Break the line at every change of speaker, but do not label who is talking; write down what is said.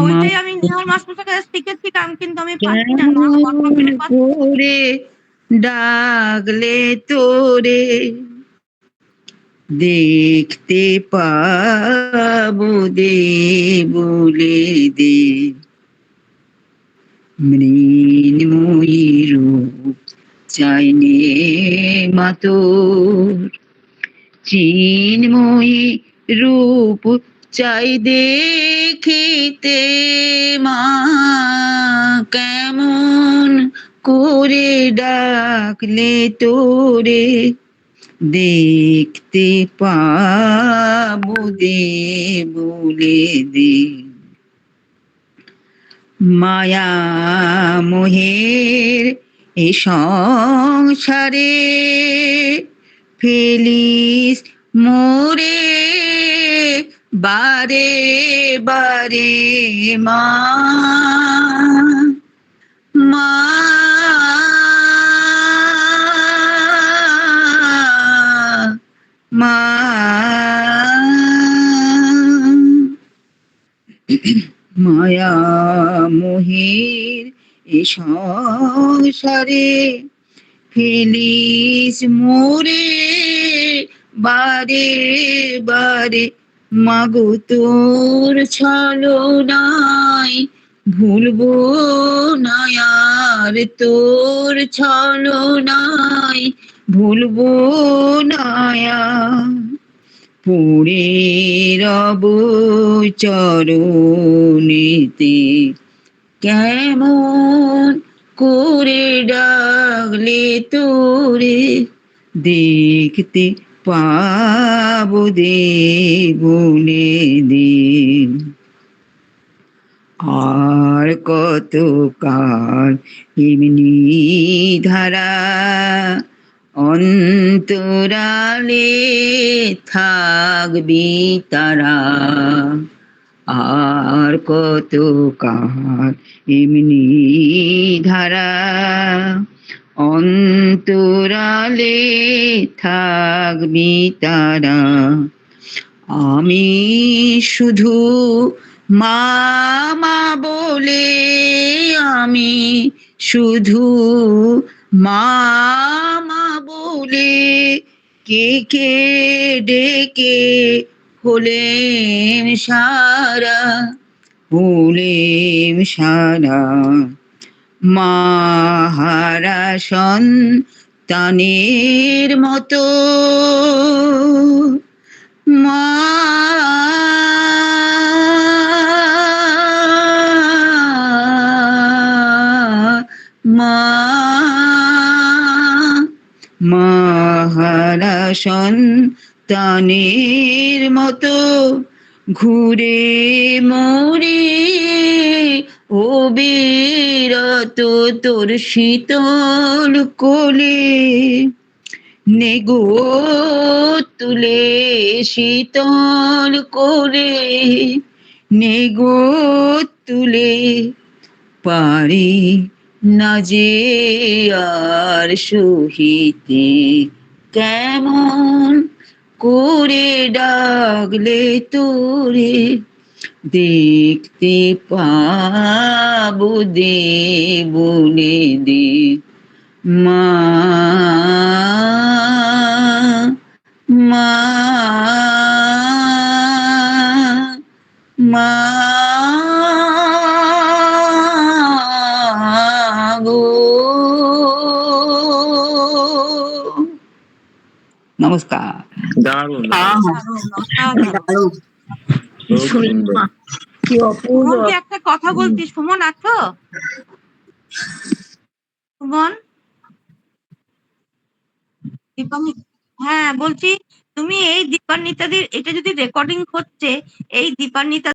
হ্যাঁ ওইটাই আমি কাছে শিখেছিলাম কিন্তু আমি না
ডাকলে তোরে দেখতে পাবো দে বলে দে। মৃন্ময়ী রূপ চাইনে মাতোর চিন্ময়ী রূপ চাই দেখিতে মা কেমন করে ডাকলে তোরে? দেখতে পাবো দে বলে দে। মায়া মোহের এ সংসারে ফেলিস মোরে বারে বারে মা মা। মা। মায়া মোহের এ সংসারে ফেলিস মোরে বারে বারে মাগো তোর ছলো নাই, ভুলবো না আর তোর ছলো নাই, ভুলবো না আর। পড়ে রব চরণেতে কেমন করে ডাকলে তোরে দেখতে পাবো দে বলে দে আর কত কাল এমনি ধারা অন্তরালে থাকবি তারা। আর কত কাল এমনি ধারা অন্তরালে থাকবি তারা। আমি শুধু মামা বলে, আমি শুধু মামা বলে কে কে ডেকে হলেম সারা হলেম সারা। মাহারা সন্তানের মতো। মা মাহারা সন্তানের মতো ঘুরে মরে ও বিরত তোর শীতল কোলে নেগো তুলে শীতল করে নেগো তুলে পারি না যে আর সহিতে কেমন করে ডাকলে তোরে দেখতে পাবো দে বলে দে মা মা মা গো। নমস্কার।
দারুণ।
কি অপূর্ব।
একটা কথা বলছি সুমন আছো? সুমন? দীপানি হ্যাঁ বলছি তুমি এই দীপান্বিতাদের এটা যদি রেকর্ডিং হচ্ছে এই দীপান্বিতা